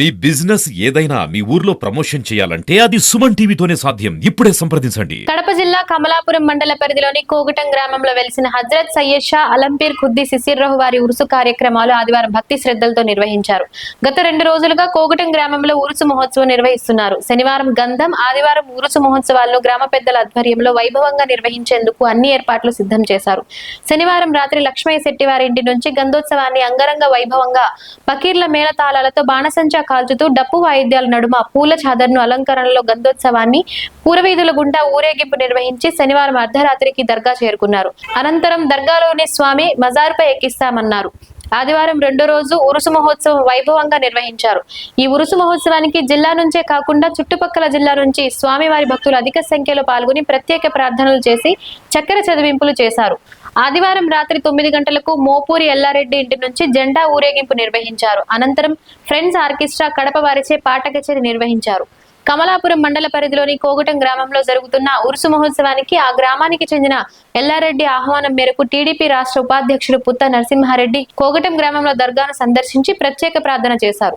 మీ business ఏదైనా మీ ఊర్లో promotion చేయాలంటే అది సుమన్ టీవీతోనే సాధ్యం. ఇప్పుడే సంప్రదించండి. కడప జిల్లా కమలాపురం మండల పరిధిలోని కోగటం గ్రామంలో వెలిసిన హజ్రత్ సయ్యద్ షా అలంపీర్ ఖుద్ది సిసిర్రహు వారి ఉరుసు కార్యక్రమాలు ఆదివారం భక్తి శ్రద్ధలతో నిర్వహించారు. గత రెండు రోజులుగా కోగటం గ్రామంలో ఉరుసు మహోత్సవం నిర్వహిస్తున్నారు. శనివారం గంధం ఆదివారం ఉరుసు మహోత్సవాలను గ్రామ పెద్దల ఆధ్వర్యంలో వైభవంగా నిర్వహించేందుకు అన్ని ఏర్పాట్లు సిద్ధం చేశారు. శనివారం రాత్రి లక్ష్మయ్య శెట్టి వారి ఇంటి నుంచి గంధోత్సవాన్ని అంగరంగ వైభవంగా పకీర్ల మేళతాళాలతో బాణసంచా కాల్చుతూ డప్పు వాయిద్యాల నడుమ పూల చాదర్ను అలంకరణలో గంధోత్సవాన్ని పూరవీధుల గుండా ఊరేగింపు నిర్వహించి శనివారం అర్ధరాత్రికి దర్గా చేరుకున్నారు. అనంతరం దర్గాలోని స్వామి మజార్పై ఎక్కిస్తామన్నారు. ఆదివారం రెండో రోజు ఉరుసు మహోత్సవం వైభవంగా నిర్వహించారు. ఈ ఉరుసు మహోత్సవానికి జిల్లా నుంచే కాకుండా చుట్టుపక్కల జిల్లా నుంచి స్వామివారి భక్తులు అధిక సంఖ్యలో పాల్గొని ప్రత్యేక ప్రార్థనలు చేసి చక్కెర చదివింపులు చేశారు. ఆదివారం రాత్రి తొమ్మిది గంటలకు మోపూరి ఎల్లారెడ్డి ఇంటి నుంచి జెండా ఊరేగింపు నిర్వహించారు. అనంతరం ఫ్రెండ్స్ ఆర్కెస్ట్రా కడప వారిచే పాట కచేరీ నిర్వహించారు. కమలాపురం మండల పరిధిలోని కోగటం గ్రామంలో జరుగుతున్న ఉరుసు మహోత్సవానికి ఆ గ్రామానికి చెందిన ఎల్లారెడ్డి ఆహ్వానం మేరకు టీడీపీ రాష్ట్ర ఉపాధ్యక్షుడు పుత్త నరసింహారెడ్డి కోగటం గ్రామంలో దర్గాను సందర్శించి ప్రత్యేక ప్రార్థన చేశారు.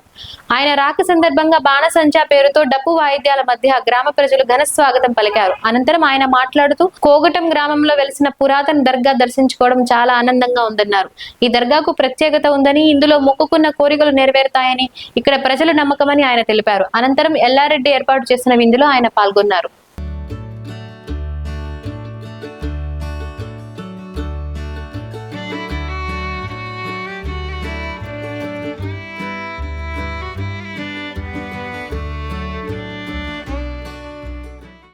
ఆయన రాక సందర్భంగా బాణసంచా పేరుతో డప్పు వాయిద్యాల మధ్య గ్రామ ప్రజలు ఘన స్వాగతం పలికారు. అనంతరం ఆయన మాట్లాడుతూ కోగటం గ్రామంలో వెలిసిన పురాతన దర్గా దర్శించుకోవడం చాలా ఆనందంగా ఉందన్నారు. ఈ దర్గాకు ప్రత్యేకత ఉందని ఇందులో మొక్కుకున్న కోరికలు నెరవేరుతాయని ఇక్కడ ప్రజల నమ్మకమని ఆయన తెలిపారు. అనంతరం ఎల్లారెడ్డి ఏర్పాటు చేసిన విందులో ఆయన పాల్గొన్నారు.